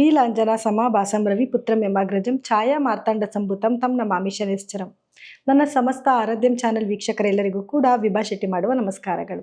ನೀಲಾಂಜನ ಸಮಾಭಾಸಂ ರವಿಪುತ್ರಂ ಎಮಾಗ್ರಜಂ ಛಾಯಾ ಮಾರ್ತಾಂಡ ಸಂಭುತಂ ತಮ್ ನಮಾಮಿ ಶನೇಶ್ವರಂ ನನ್ನ ಸಮಸ್ತ ಆರಾಧ್ಯಂ ಚಾನೆಲ್ ವೀಕ್ಷಕರೆಲ್ಲರಿಗೂ ಕೂಡ ವಿಭಾ ಶೆಟ್ಟಿ ಮಾಡುವ ನಮಸ್ಕಾರಗಳು.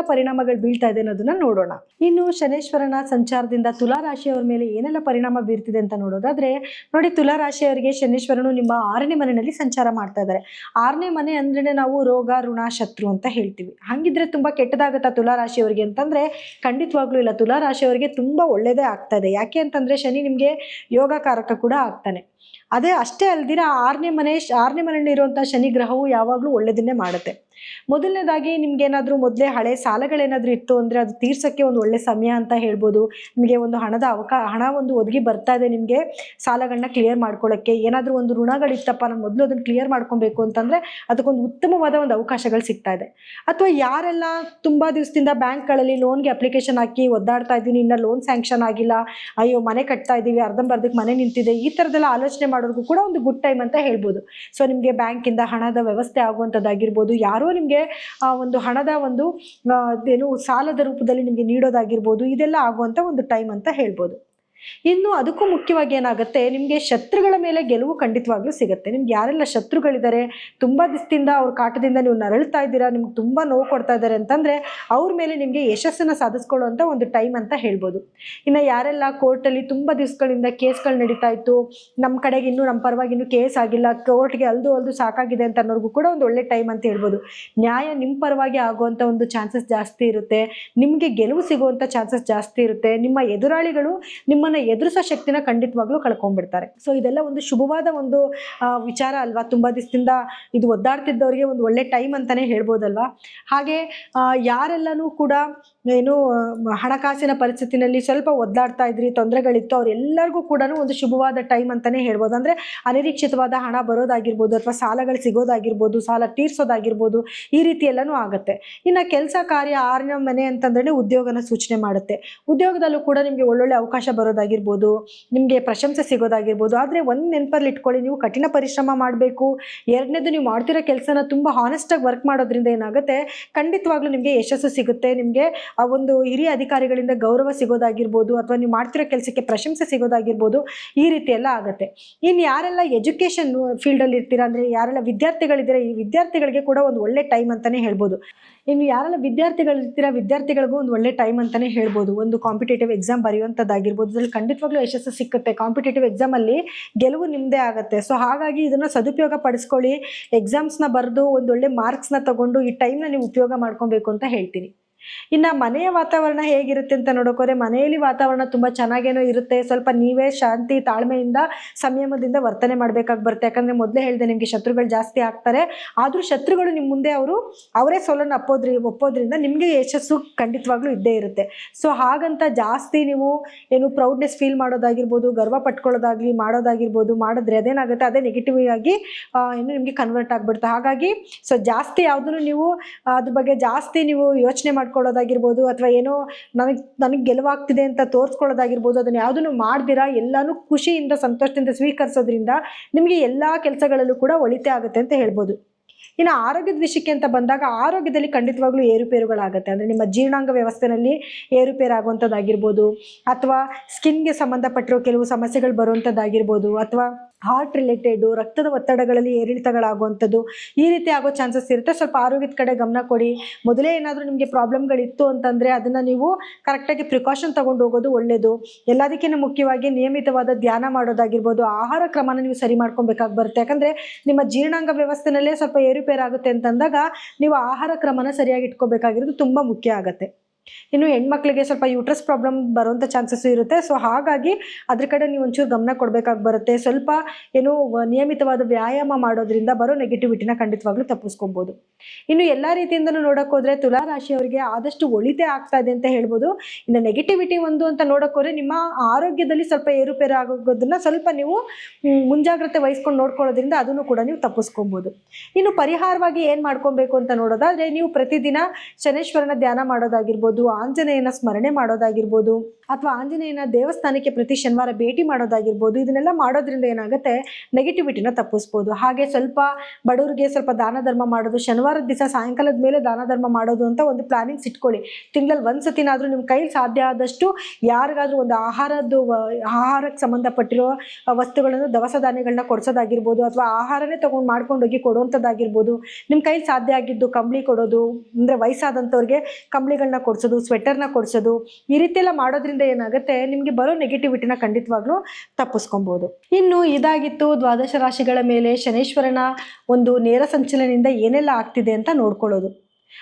ಪರಿಣಾಮಗಳು ಬೀಳ್ತಾ ಇದೆ ಅನ್ನೋದನ್ನ ನೋಡೋಣ. ಇನ್ನು ಶನೇಶ್ವರನ ಸಂಚಾರದಿಂದ ತುಲಾ ರಾಶಿಯವರ ಮೇಲೆ ಏನೆಲ್ಲ ಪರಿಣಾಮ ಬೀರ್ತಿದೆ ಅಂತ ನೋಡೋದಾದ್ರೆ, ನೋಡಿ ತುಲಾ ರಾಶಿಯವರಿಗೆ ಶನೇಶ್ವರನು ನಿಮ್ಮ ಆರನೇ ಮನೆಯಲ್ಲಿ ಸಂಚಾರ ಮಾಡ್ತಾ ಇದ್ದಾರೆ. ಆರನೇ ಮನೆ ಅಂದ್ರೆ ನಾವು ರೋಗ, ಋಣ, ಶತ್ರು ಅಂತ ಹೇಳ್ತೀವಿ. ಹಂಗಿದ್ರೆ ತುಂಬಾ ಕೆಟ್ಟದಾಗುತ್ತಾ ತುಲಾ ರಾಶಿಯವರಿಗೆ ಅಂತಂದ್ರೆ, ಖಂಡಿತವಾಗ್ಲೂ ಇಲ್ಲ. ತುಲಾ ರಾಶಿಯವರಿಗೆ ತುಂಬಾ ಒಳ್ಳೇದೇ ಆಗ್ತಾ ಇದೆ. ಯಾಕೆ ಅಂತಂದ್ರೆ ಶನಿ ನಿಮಗೆ ಯೋಗಕಾರಕ ಕೂಡ ಆಗ್ತಾನೆ. ಅದೇ ಅಷ್ಟೇ ಅಲ್ದಿರ ಆರನೇ ಮನೆ ಆರನೇ ಶನಿ ಗ್ರಹವು ಯಾವಾಗಲೂ ಒಳ್ಳೆಯದನ್ನೇ ಮಾಡುತ್ತೆ. ಮೊದಲನೇದಾಗಿ ನಿಮ್ಗೇನಾದರೂ ಮೊದಲೇ ಹಳೆ ಸಾಲಗಳೇನಾದರೂ ಇತ್ತು ಅಂದರೆ ಅದು ತೀರ್ಸೋಕ್ಕೆ ಒಂದು ಒಳ್ಳೆ ಸಮಯ ಅಂತ ಹೇಳ್ಬೋದು. ನಿಮಗೆ ಒಂದು ಹಣದ ಅವಕಾ, ಹಣ ಒಂದು ಒದಗಿ ಬರ್ತಾ ಇದೆ ನಿಮಗೆ ಸಾಲಗಳನ್ನ ಕ್ಲಿಯರ್ ಮಾಡ್ಕೊಳ್ಳೋಕ್ಕೆ ಏನಾದರೂ ಒಂದು ಋಣಗಳಿತ್ತಪ್ಪ, ನಾನು ಮೊದಲು ಅದನ್ನು ಕ್ಲಿಯರ್ ಮಾಡ್ಕೊಬೇಕು ಅಂತಂದರೆ ಅದಕ್ಕೊಂದು ಉತ್ತಮವಾದ ಒಂದು ಅವಕಾಶಗಳು ಸಿಗ್ತಾ ಇದೆ. ಅಥವಾ ಯಾರೆಲ್ಲ ತುಂಬ ದಿವಸದಿಂದ ಬ್ಯಾಂಕ್ಗಳಲ್ಲಿ ಲೋನ್ಗೆ ಅಪ್ಲಿಕೇಶನ್ ಹಾಕಿ ಒದ್ದಾಡ್ತಾ ಇದ್ದೀನಿ, ಇನ್ನೂ ಲೋನ್ ಸ್ಯಾಂಕ್ಷನ್ ಆಗಿಲ್ಲ, ಅಯ್ಯೋ ಮನೆ ಕಟ್ತಾ ಇದ್ದೀವಿ ಅರ್ಧಂಬರ್ಧಕ್ಕೆ ಮನೆ ನಿಂತಿದೆ, ಈ ಥರದ್ದೆಲ್ಲ ಆಲೋಚನೆ ಮಾಡೋರ್ಗೂ ಕೂಡ ಒಂದು ಗುಡ್ ಟೈಮ್ ಅಂತ ಹೇಳ್ಬೋದು. ಸೊ ನಿಮಗೆ ಬ್ಯಾಂಕಿಂದ ಹಣದ ವ್ಯವಸ್ಥೆ ಆಗುವಂಥದ್ದಾಗಿರ್ಬೋದು, ಯಾರೋ ನಿಮಗೆ ಒಂದು ಹಣದ ಒಂದು ಏನು ಸಾಲದ ರೂಪದಲ್ಲಿ ನಿಮಗೆ ನೀಡೋದಾಗಿರ್ಬೋದು, ಇದೆಲ್ಲ ಆಗುವಂಥ ಒಂದು ಟೈಮ್ ಅಂತ ಹೇಳ್ಬೋದು. ಇನ್ನು ಅದಕ್ಕೂ ಮುಖ್ಯವಾಗಿ ಏನಾಗುತ್ತೆ, ನಿಮಗೆ ಶತ್ರುಗಳ ಮೇಲೆ ಗೆಲುವು ಖಂಡಿತವಾಗ್ಲೂ ಸಿಗುತ್ತೆ. ನಿಮ್ಗೆ ಯಾರೆಲ್ಲ ಶತ್ರುಗಳಿದ್ದಾರೆ, ತುಂಬ ದಿಸ್ತಿಂದ ಅವ್ರ ಕಾಟದಿಂದ ನೀವು ನರಳ್ತಾ ಇದ್ದೀರಾ, ನಿಮ್ಗೆ ತುಂಬ ನೋವು ಕೊಡ್ತಾ ಇದ್ದಾರೆ ಅಂತಂದರೆ, ಅವ್ರ ಮೇಲೆ ನಿಮಗೆ ಯಶಸ್ಸನ್ನು ಸಾಧಿಸ್ಕೊಳ್ಳುವಂಥ ಒಂದು ಟೈಮ್ ಅಂತ ಹೇಳ್ಬೋದು. ಇನ್ನು ಯಾರೆಲ್ಲ ಕೋರ್ಟಲ್ಲಿ ತುಂಬ ದಿವಸಗಳಿಂದ ಕೇಸ್ಗಳು ನಡೀತಾ ಇತ್ತು ನಮ್ಮ ಕಡೆಗೆ ಇನ್ನೂ ನಮ್ಮ ಪರವಾಗಿ ಇನ್ನೂ ಕೇಸ್ ಆಗಿಲ್ಲ, ಕೋರ್ಟ್ಗೆ ಅಲ್ದು ಅಲ್ದು ಸಾಕಾಗಿದೆ ಅಂತ ಅನ್ನೋರ್ಗೂ ಕೂಡ ಒಂದು ಒಳ್ಳೆ ಟೈಮ್ ಅಂತ ಹೇಳ್ಬೋದು. ನ್ಯಾಯ ನಿಮ್ಮ ಪರವಾಗಿ ಆಗುವಂಥ ಒಂದು ಚಾನ್ಸಸ್ ಜಾಸ್ತಿ ಇರುತ್ತೆ, ನಿಮಗೆ ಗೆಲುವು ಸಿಗುವಂಥ ಚಾನ್ಸಸ್ ಜಾಸ್ತಿ ಇರುತ್ತೆ, ನಿಮ್ಮ ಎದುರಾಳಿಗಳು ನಿಮ್ಮನ್ನು ಎದುರಿಸೋ ಶಕ್ತಿನ ಖಂಡಿತವಾಗ್ಲೂ ಕಳ್ಕೊಂಡ್ಬಿಡ್ತಾರೆ. ಸೊ ಇದೆಲ್ಲ ಒಂದು ಶುಭವಾದ ಒಂದು ವಿಚಾರ ಅಲ್ವಾ? ತುಂಬಾ ದಿವಸದಿಂದ ಇದು ಒದ್ದಾಡ್ತಿದ್ದವರಿಗೆ ಒಂದು ಒಳ್ಳೆ ಟೈಮ್ ಅಂತಾನೆ ಹೇಳ್ಬೋದಲ್ವಾ? ಹಾಗೆ ಯಾರೆಲ್ಲನೂ ಕೂಡ ಏನು ಹಣಕಾಸಿನ ಪರಿಸ್ಥಿತಿನಲ್ಲಿ ಸ್ವಲ್ಪ ಒದ್ದಾಡ್ತಾ ಇದ್ರಿ, ತೊಂದರೆಗಳಿತ್ತು, ಅವರೆಲ್ಲರಿಗೂ ಕೂಡ ಒಂದು ಶುಭವಾದ ಟೈಮ್ ಅಂತಲೇ ಹೇಳ್ಬೋದು. ಅಂದರೆ ಅನಿರೀಕ್ಷಿತವಾದ ಹಣ ಬರೋದಾಗಿರ್ಬೋದು ಅಥವಾ ಸಾಲಗಳು ಸಿಗೋದಾಗಿರ್ಬೋದು, ಸಾಲ ತೀರಿಸೋದಾಗಿರ್ಬೋದು, ಈ ರೀತಿ ಎಲ್ಲನೂ ಆಗುತ್ತೆ. ಇನ್ನು ಕೆಲಸ ಕಾರ್ಯ ಆರನೇ ಮನೆ ಅಂತಂದ್ರೆ ಉದ್ಯೋಗನ ಸೂಚನೆ ಮಾಡುತ್ತೆ. ಉದ್ಯೋಗದಲ್ಲೂ ಕೂಡ ನಿಮಗೆ ಒಳ್ಳೊಳ್ಳೆ ಅವಕಾಶ ಬರೋದಾಗಿರ್ಬೋದು, ನಿಮಗೆ ಪ್ರಶಂಸೆ ಸಿಗೋದಾಗಿರ್ಬೋದು. ಆದರೆ ಒಂದು ನೆನಪಲ್ಲಿ ಇಟ್ಕೊಳ್ಳಿ, ನೀವು ಕಠಿಣ ಪರಿಶ್ರಮ ಮಾಡಬೇಕು, ಎರಡನೇದು ನೀವು ಮಾಡ್ತಿರೋ ಕೆಲಸನ ತುಂಬ ಹಾನೆಸ್ಟಾಗಿ ವರ್ಕ್ ಮಾಡೋದ್ರಿಂದ ಏನಾಗುತ್ತೆ, ಖಂಡಿತವಾಗ್ಲೂ ನಿಮಗೆ ಯಶಸ್ಸು ಸಿಗುತ್ತೆ, ನಿಮಗೆ ಆ ಒಂದು ಹಿರಿಯ ಅಧಿಕಾರಿಗಳಿಂದ ಗೌರವ ಸಿಗೋದಾಗಿರ್ಬೋದು ಅಥವಾ ನೀವು ಮಾಡ್ತಿರೋ ಕೆಲಸಕ್ಕೆ ಪ್ರಶಂಸೆ ಸಿಗೋದಾಗಿರ್ಬೋದು ಈ ರೀತಿ ಎಲ್ಲ ಆಗುತ್ತೆ. ಇನ್ನು ಯಾರೆಲ್ಲ ಎಜುಕೇಷನ್ ಫೀಲ್ಡಲ್ಲಿ ಇರ್ತೀರಾ ಅಂದರೆ ಯಾರೆಲ್ಲ ವಿದ್ಯಾರ್ಥಿಗಳಿದ್ದೀರಾ, ಈ ವಿದ್ಯಾರ್ಥಿಗಳಿಗೆ ಕೂಡ ಒಂದು ಒಳ್ಳೆ ಟೈಮ್ ಅಂತಲೇ ಹೇಳ್ಬೋದು. ಇನ್ನು ಯಾರೆಲ್ಲ ವಿದ್ಯಾರ್ಥಿಗಳಿರ್ತೀರಾ, ವಿದ್ಯಾರ್ಥಿಗಳಿಗೂ ಒಂದು ಒಳ್ಳೆ ಟೈಮ್ ಅಂತಲೇ ಹೇಳ್ಬೋದು. ಒಂದು ಕಾಂಪಿಟೇಟಿವ್ ಎಕ್ಸಾಮ್ ಬರೆಯುವಂಥದ್ದಾಗಿರ್ಬೋದು. ಅದರಲ್ಲಿ ಖಂಡಿತವಾಗ್ಲೂ ಯಶಸ್ಸು ಸಿಕ್ಕುತ್ತೆ. ಕಾಂಪಿಟೇಟಿವ್ ಎಕ್ಸಾಮಲ್ಲಿ ಗೆಲುವು ನಿಮ್ಮದೇ ಆಗುತ್ತೆ. ಸೊ ಹಾಗಾಗಿ ಇದನ್ನು ಸದುಪಯೋಗ ಪಡಿಸ್ಕೊಳ್ಳಿ. ಎಕ್ಸಾಮ್ಸ್ನ ಬರೆದು ಒಂದೊಳ್ಳೆ ಮಾರ್ಕ್ಸ್ನ ತಗೊಂಡು ಈ ಟೈಮ್ನ ನೀವು ಉಪಯೋಗ ಮಾಡ್ಕೊಬೇಕು ಅಂತ ಹೇಳ್ತೀನಿ. ಇನ್ನು ಮನೆಯ ವಾತಾವರಣ ಹೇಗಿರುತ್ತೆ ಅಂತ ನೋಡೋಕೋದ್ರೆ ಮನೆಯಲ್ಲಿ ವಾತಾವರಣ ತುಂಬ ಚೆನ್ನಾಗೇನೋ ಇರುತ್ತೆ. ಸ್ವಲ್ಪ ನೀವೇ ಶಾಂತಿ, ತಾಳ್ಮೆಯಿಂದ, ಸಂಯಮದಿಂದ ವರ್ತನೆ ಮಾಡಬೇಕಾಗಿ ಬರುತ್ತೆ. ಯಾಕಂದರೆ ಮೊದಲೇ ಹೇಳಿದೆ ನಿಮಗೆ ಶತ್ರುಗಳು ಜಾಸ್ತಿ ಆಗ್ತಾರೆ. ಆದರೂ ಶತ್ರುಗಳು ನಿಮ್ಮ ಮುಂದೆ ಅವರು, ಅವರೇ ಸೋಲನ್ನು ಅಪ್ಪೋದ್ರಿ, ಒಪ್ಪೋದ್ರಿಂದ ನಿಮಗೆ ಯಶಸ್ಸು ಖಂಡಿತವಾಗ್ಲೂ ಇದ್ದೇ ಇರುತ್ತೆ. ಸೊ ಹಾಗಂತ ಜಾಸ್ತಿ ನೀವು ಏನು ಪ್ರೌಡ್ನೆಸ್ ಫೀಲ್ ಮಾಡೋದಾಗಿರ್ಬೋದು, ಗರ್ವ ಪಟ್ಕೊಳ್ಳೋದಾಗಲಿ, ಮಾಡೋದಾಗಿರ್ಬೋದು, ಮಾಡಿದ್ರೆ ಅದೇನಾಗುತ್ತೆ? ಅದೇ ನೆಗೆಟಿವ್ ಆಗಿ ಏನು ನಿಮಗೆ ಕನ್ವರ್ಟ್ ಆಗಿಬಿಡುತ್ತೆ ಹಾಗಾಗಿ, ಸೊ ಜಾಸ್ತಿ ಯಾವುದನ್ನು ನೀವು, ಅದ್ರ ಬಗ್ಗೆ ಜಾಸ್ತಿ ನೀವು ಯೋಚನೆ ಮಾಡ್ಕೊಳ್ಳೋದಾಗಿರ್ಬೋದು ಅಥವಾ ಏನೋ ನನಗೆ ನನಗೆ ಗೆಲುವಾಗ್ತಿದೆ ಅಂತ ತೋರಿಸ್ಕೊಳ್ಳೋದಾಗಿರ್ಬೋದು, ಅದನ್ನು ಯಾವುದನ್ನು ಮಾಡ್ದಿರಾ ಎಲ್ಲಾನು ಖುಷಿಯಿಂದ, ಸಂತೋಷದಿಂದ ಸ್ವೀಕರಿಸೋದ್ರಿಂದ ನಿಮಗೆ ಎಲ್ಲ ಕೆಲಸಗಳಲ್ಲೂ ಕೂಡ ಒಳಿತೆ ಆಗುತ್ತೆ ಅಂತ ಹೇಳ್ಬೋದು. ಇನ್ನು ಆರೋಗ್ಯದ ವಿಷಯಕ್ಕೆ ಅಂತ ಬಂದಾಗ ಆರೋಗ್ಯದಲ್ಲಿ ಖಂಡಿತವಾಗ್ಲೂ ಏರುಪೇರುಗಳಾಗುತ್ತೆ. ಅಂದರೆ ನಿಮ್ಮ ಜೀರ್ಣಾಂಗ ವ್ಯವಸ್ಥೆಯಲ್ಲಿ ಏರುಪೇರಾಗುವಂಥದ್ದಾಗಿರ್ಬೋದು, ಅಥವಾ ಸ್ಕಿನ್ಗೆ ಸಂಬಂಧಪಟ್ಟಿರೋ ಕೆಲವು ಸಮಸ್ಯೆಗಳು ಬರುವಂಥದ್ದಾಗಿರ್ಬೋದು, ಅಥವಾ ಹಾರ್ಟ್ ರಿಲೇಟೆಡು ರಕ್ತದ ಒತ್ತಡಗಳಲ್ಲಿ ಏರಿಳಿತಗಳಾಗುವಂಥದ್ದು ಈ ರೀತಿ ಆಗೋ ಚಾನ್ಸಸ್ ಇರುತ್ತೆ. ಸ್ವಲ್ಪ ಆರೋಗ್ಯದ ಕಡೆ ಗಮನ ಕೊಡಿ. ಮೊದಲೇ ಏನಾದರೂ ನಿಮಗೆ ಪ್ರಾಬ್ಲಮ್ಗಳಿತ್ತು ಅಂತಂದರೆ ಅದನ್ನು ನೀವು ಕರೆಕ್ಟಾಗಿ ಪ್ರಿಕಾಷನ್ ತೊಗೊಂಡು ಹೋಗೋದು ಒಳ್ಳೆಯದು ಎಲ್ಲದಕ್ಕಿಂತ ಮುಖ್ಯವಾಗಿ ನಿಯಮಿತವಾದ ಧ್ಯಾನ ಮಾಡೋದಾಗಿರ್ಬೋದು, ಆಹಾರ ಕ್ರಮನ ನೀವು ಸರಿ ಮಾಡ್ಕೊಬೇಕಾಗಿ ಬರುತ್ತೆ. ಯಾಕಂದರೆ ನಿಮ್ಮ ಜೀರ್ಣಾಂಗ ವ್ಯವಸ್ಥೆನಲ್ಲೇ ಸ್ವಲ್ಪ ಏರುಪೇರಾಗುತ್ತೆ ಅಂತಂದಾಗ ನೀವು ಆಹಾರ ಕ್ರಮನ ಸರಿಯಾಗಿ ಇಟ್ಕೋಬೇಕಾಗಿರೋದು ತುಂಬ ಮುಖ್ಯ ಆಗುತ್ತೆ. ಇನ್ನು ಹೆಣ್ಮಕ್ಳಿಗೆ ಸ್ವಲ್ಪ ಯೂಟ್ರಸ್ ಪ್ರಾಬ್ಲಮ್ ಬರುವಂಥ ಚಾನ್ಸಸ್ ಇರುತ್ತೆ. ಸೊ ಹಾಗಾಗಿ ಅದ್ರ ಕಡೆ ನೀವು ಒಂಚೂರು ಗಮನ ಕೊಡಬೇಕಾಗಿ ಬರುತ್ತೆ. ಸ್ವಲ್ಪ ಏನು ನಿಯಮಿತವಾದ ವ್ಯಾಯಾಮ ಮಾಡೋದ್ರಿಂದ ಬರೋ ನೆಗೆಟಿವಿಟಿನ ಖಂಡಿತವಾಗ್ಲೂ ತಪ್ಪಿಸ್ಕೊಬೋದು. ಇನ್ನು ಎಲ್ಲ ರೀತಿಯಿಂದಲೂ ನೋಡೋಕ್ಕೋದ್ರೆ ಹೋದ್ರೆ ತುಲಾ ರಾಶಿಯವರಿಗೆ ಆದಷ್ಟು ಒಳಿತೆ ಆಗ್ತಾ ಇದೆ ಅಂತ ಹೇಳ್ಬೋದು. ಇನ್ನು ನೆಗೆಟಿವಿಟಿ ಒಂದು ಅಂತ ನೋಡಕ್ಕೆ ಹೋದ್ರೆ ನಿಮ್ಮ ಆರೋಗ್ಯದಲ್ಲಿ ಸ್ವಲ್ಪ ಏರುಪೇರು ಆಗೋದನ್ನ ಸ್ವಲ್ಪ ನೀವು ಮುಂಜಾಗ್ರತೆ ವಹಿಸ್ಕೊಂಡು ನೋಡ್ಕೊಳ್ಳೋದ್ರಿಂದ ಅದನ್ನು ಕೂಡ ನೀವು ತಪ್ಪಿಸ್ಕೊಬೋದು. ಇನ್ನು ಪರಿಹಾರವಾಗಿ ಏನು ಮಾಡ್ಕೊಬೇಕು ಅಂತ ನೋಡೋದಾದ್ರೆ ನೀವು ಪ್ರತಿದಿನ ಶನೇಶ್ವರನ ಧ್ಯಾನ ಮಾಡೋದಾಗಿರ್ಬೋದು. ಆಂಜನೇಯನ ಸ್ಮರಣೆ ಮಾಡೋದಾಗಿರ್ಬೋದು, ಅಥವಾ ಆಂಜನೇಯನ ದೇವಸ್ಥಾನಕ್ಕೆ ಪ್ರತಿ ಶನಿವಾರ ಭೇಟಿ ಮಾಡೋದಾಗಿರ್ಬೋದು, ಇದನ್ನೆಲ್ಲ ಮಾಡೋದ್ರಿಂದ ಏನಾಗುತ್ತೆ? ನೆಗೆಟಿವಿಟಿನ ತಪ್ಪಿಸ್ಬೋದು. ಹಾಗೆ ಸ್ವಲ್ಪ ಬಡವರಿಗೆ ಸ್ವಲ್ಪ ದಾನ ಧರ್ಮ ಮಾಡೋದು, ಶನಿವಾರದ ದಿವಸ ಸಾಯಂಕಾಲದ ಮೇಲೆ ದಾನ ಧರ್ಮ ಮಾಡೋದು ಅಂತ ಒಂದು ಪ್ಲಾನಿಂಗ್ಸ್ ಇಟ್ಕೊಳ್ಳಿ. ತಿಂಗಳಲ್ಲಿ ಒಂದು ಸತಿನಾದರೂ ನಿಮ್ಮ ಕೈಲಿ ಸಾಧ್ಯ ಆದಷ್ಟು ಯಾರಿಗಾದ್ರೂ ಒಂದು ಆಹಾರದ್ದು ಆಹಾರಕ್ಕೆ ಸಂಬಂಧಪಟ್ಟಿರೋ ವಸ್ತುಗಳನ್ನು ದವಸ ಧಾನ್ಯಗಳನ್ನ ಕೊಡಿಸೋದಾಗಿರ್ಬೋದು, ಅಥವಾ ಆಹಾರನೇ ತೊಗೊಂಡು ಮಾಡ್ಕೊಂಡೋಗಿ ಕೊಡುವಂಥದ್ದಾಗಿರ್ಬೋದು ನಿಮ್ಮ ಕೈಲಿ ಸಾಧ್ಯ ಆಗಿದ್ದು ಕಂಬಳಿ ಕೊಡೋದು, ಅಂದರೆ ವಯಸ್ಸಾದಂಥವ್ರಿಗೆ ಕಂಬಳಿಗಳನ್ನ ಕೊಡಿಸೋದು ಸ್ವೆಟರ್ನ ಕೊಡಿಸೋದು, ಈ ರೀತಿ ಎಲ್ಲ ಮಾಡೋದ್ರಿಂದ ಏನಾಗುತ್ತೆ? ನಿಮಗೆ ಬರೋ ನೆಗೆಟಿವಿಟಿನ ಖಂಡಿತವಾಗ್ಲೂ ತಪ್ಪಿಸ್ಕೊಬೋದು. ಇನ್ನು ಇದಾಗಿತ್ತು ದ್ವಾದಶ ರಾಶಿಗಳ ಮೇಲೆ ಶನೇಶ್ವರನ ಒಂದು ನೇರ ಸಂಚಲನದಿಂದ ಏನೆಲ್ಲ ಆಗ್ತಿದೆ ಅಂತ ನೋಡ್ಕೊಳ್ಳೋದು.